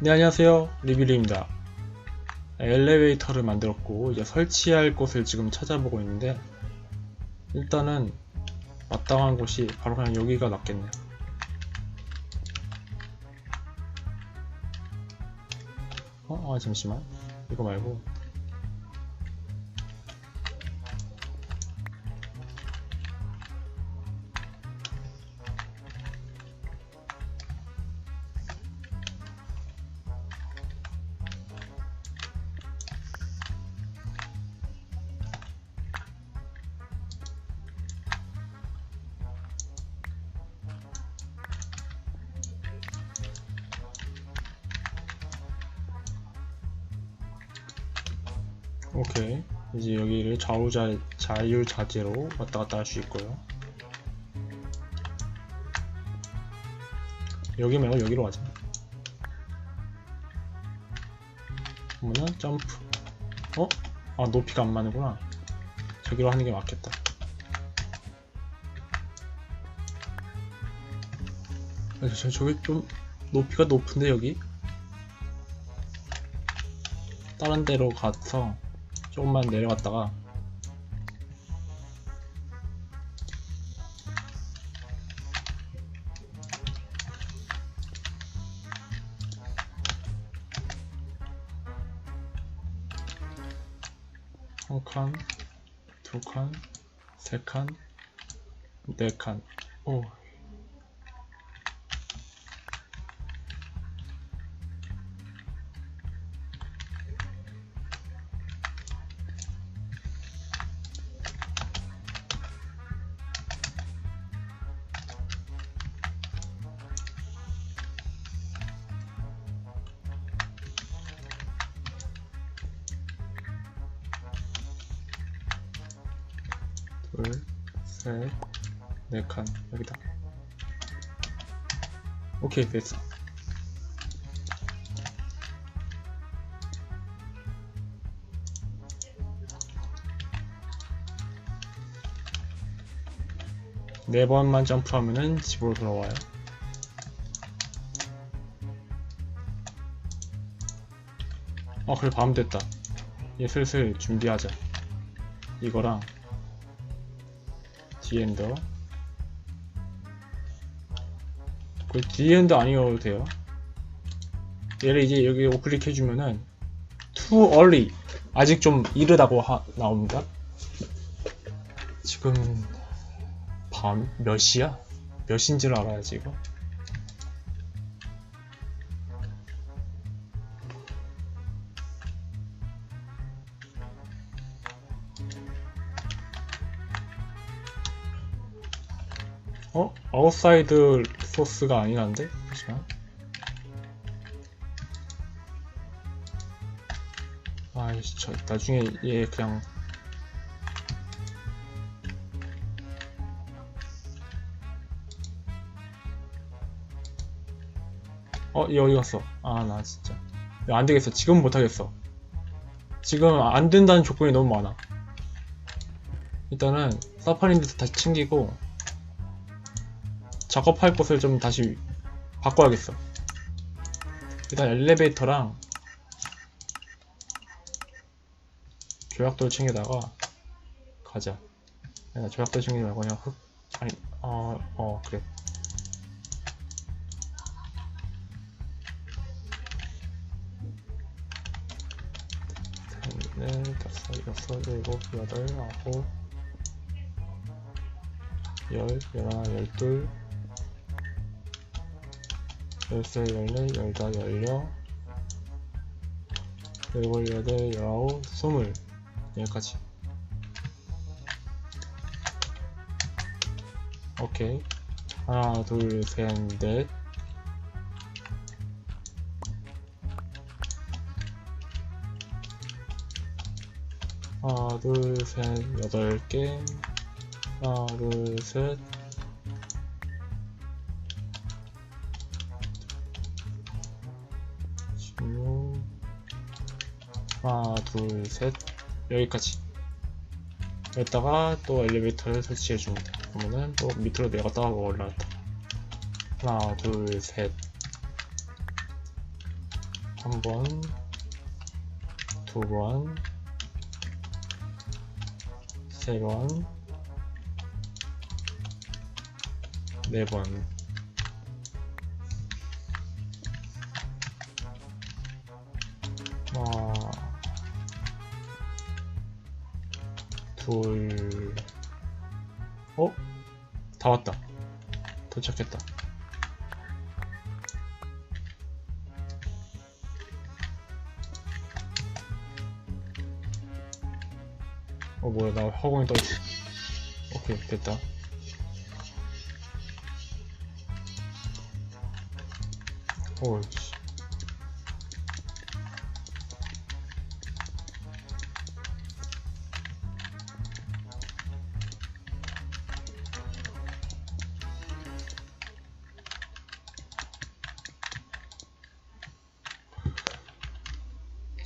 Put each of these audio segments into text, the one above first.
네 안녕하세요. 리뷰리입니다. 엘리베이터를 만들었고 이제 설치할 곳을 지금 찾아보고 있는데 일단은 마땅한 곳이 바로 그냥 여기가 낫겠네요. 어? 아 잠시만. 이거 말고 오케이. 이제 여기를 좌우자 자유자재로 왔다 갔다 할 수 있고요. 여기 말고 여기로 가자. 그러면은 점프. 어? 아 높이가 안 맞는구나. 저기로 하는 게 맞겠다. 아, 저, 저기 좀 높이가 높은데 여기? 다른 데로 가서 조금만 내려갔다가 한 칸, 두 칸, 세 칸, 네 칸. 오. 셋, 네 칸. 여기다. 오케이, 됐어. 네 번만 점프하면은 집으로 돌아와요. 어, 그래, 밤 됐다. 이제 슬슬 준비하자. 이거랑 디엔더 그 디엔더 아니어도 돼요. 얘를 이제 여기 오클릭 해주면은 too early. 아직 좀 이르다고 하, 나옵니다. 지금 밤 몇 시야? 몇 시인지를 알아야지 이거 어? 아웃사이드 소스가 아니란데? 잠시만. 아이씨, 저 나중에 얘 그냥 어, 얘 어디 갔어? 아, 나 진짜. 야, 안 되겠어. 지금 못하겠어. 지금 안 된다는 조건이 너무 많아. 일단은 사파린드 다시 챙기고 작업할 곳을 좀 다시 바꿔야겠어. 일단 엘리베이터랑 조약돌 챙겨다가 가자. 아니, 조약돌 챙기지 말고 그냥 흙 아니 어어 그래. 셋, 넷, 다섯, 여섯, 일곱, 여덟, 아홉, 열, 열하나, 열둘, 열세, 열네, 열다, 열여, 열일곱, 열여덟, 열아홉, 스물 여기까지. 오케이. 하나, 둘, 셋, 넷. 하나, 둘, 셋, 여덟 개. 하나, 둘, 셋. 하나, 둘, 셋. 여기까지. 여기다가 또 엘리베이터를 설치해 줍니다. 그러면은 또 밑으로 내렸다가 올라갔다. 하나, 둘, 셋. 한 번, 두 번, 세 번, 네 번. 둘, 어? 다 왔다. 도착했다. 어 뭐야 나 허공에 떠있어 오케이 됐다 오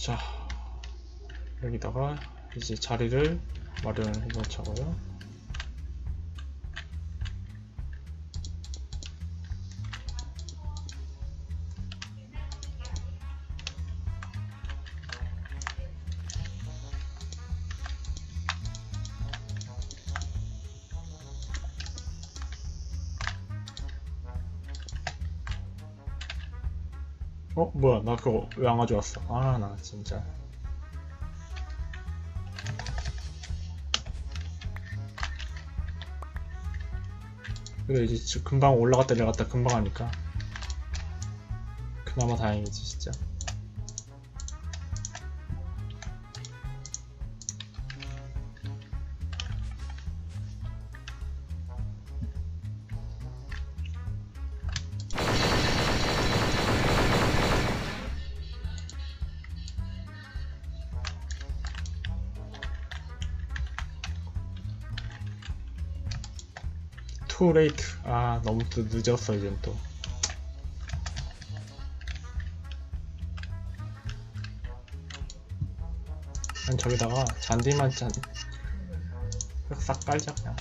자 여기다가 이제 자리를 마련을 해놓자고요. 어 뭐야 나 그거 왜 안 가져왔어. 아 나 진짜. 그래 이제 지- 금방 올라갔다 내려갔다 금방 하니까. 그나마 다행이지 진짜 late 아 너무 또 늦었어 이젠 또. 그냥 저기다가 잔디만 짠 싹 깔자 그냥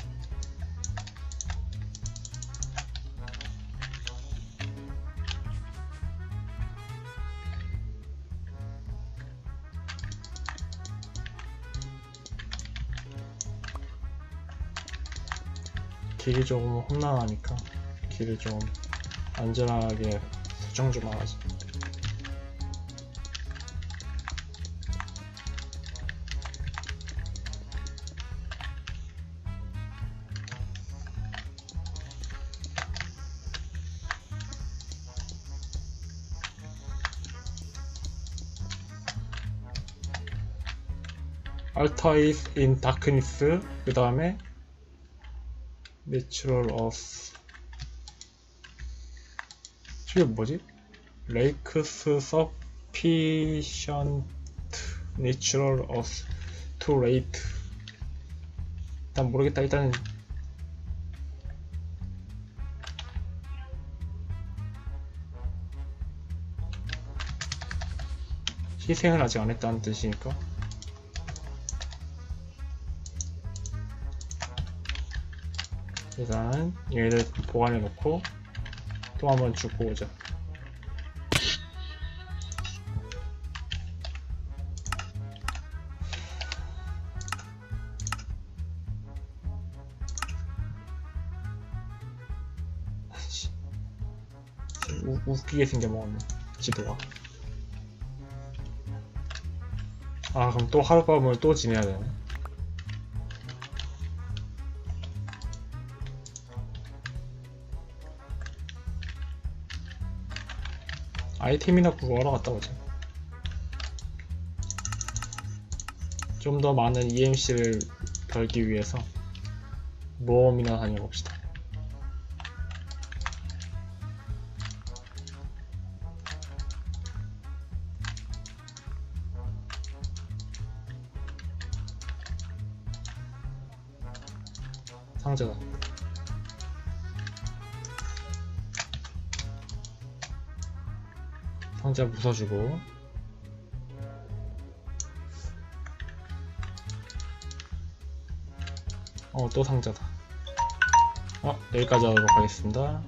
길이 조금 험난하니까 길을 좀 안전하게 설정 좀 Alter is in darkness 그 다음에 Natural Earth 이게 뭐지? Lakes Sufficient Natural Earth to Rate 일단 모르겠다 일단은 희생을 아직 안 했다는 뜻이니까 일단 얘를 보관해 놓고 또 한번 죽고 오자 웃기게 생겨먹었네 지도가. 아 그럼 또 하룻밤을 또 지내야 되네 아이템이나 구하러 갔다 오자. 좀 더 많은 EMC를 벌기 위해서 모험이나 다녀봅시다. 상자다. 상자 부숴주고. 어 또 상자다. 어 여기까지 하도록 하겠습니다